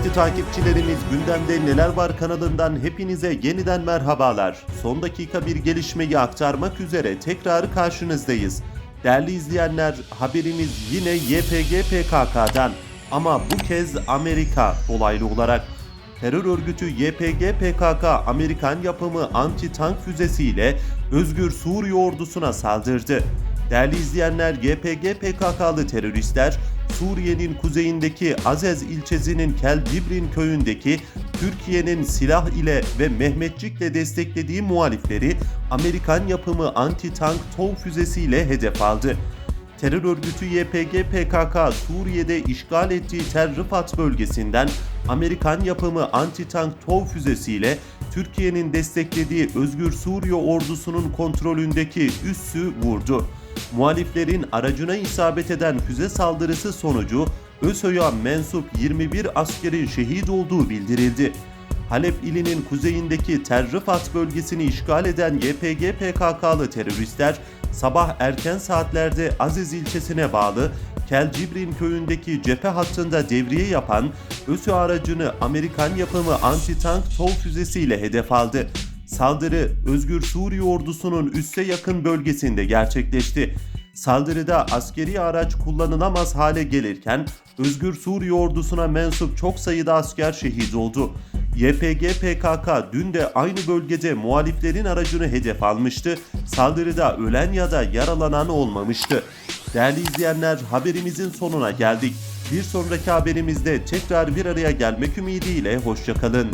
Kıymetli takipçilerimiz gündemde neler var kanalından hepinize yeniden merhabalar. Son dakika bir gelişmeyi aktarmak üzere tekrar karşınızdayız. Değerli izleyenler haberimiz yine YPG PKK'dan ama bu kez Amerika dolaylı olarak. Terör örgütü YPG PKK Amerikan yapımı anti-tank füzesiyle Özgür Suriye ordusuna saldırdı. Değerli izleyenler YPG PKK'lı teröristler Suriye'nin kuzeyindeki Azez ilçesinin Kel Dibrin köyündeki Türkiye'nin silah ile ve Mehmetçik'le desteklediği muhalifleri Amerikan yapımı anti-tank TOW füzesiyle hedef aldı. Terör örgütü YPG PKK Suriye'de işgal ettiği Tel Rifat bölgesinden Amerikan yapımı anti-tank TOW füzesiyle Türkiye'nin desteklediği Özgür Suriye ordusunun kontrolündeki üssü vurdu. Muhaliflerin aracına isabet eden füze saldırısı sonucu ÖSO'ya mensup 21 askerin şehit olduğu bildirildi. Halep ilinin kuzeyindeki Tel bölgesini işgal eden YPG PKK'lı teröristler sabah erken saatlerde Aziz ilçesine bağlı Kel Cibrin köyündeki cephe hattında devriye yapan ÖSO aracını Amerikan yapımı anti-tank TOW füzesiyle hedef aldı. Saldırı Özgür Suriye ordusunun üsse yakın bölgesinde gerçekleşti. Saldırıda askeri araç kullanılamaz hale gelirken Özgür Suriye ordusuna mensup çok sayıda asker şehit oldu. YPG PKK dün de aynı bölgede muhaliflerin aracını hedef almıştı. Saldırıda ölen ya da yaralanan olmamıştı. Değerli izleyenler haberimizin sonuna geldik. Bir sonraki haberimizde tekrar bir araya gelmek ümidiyle hoşçakalın.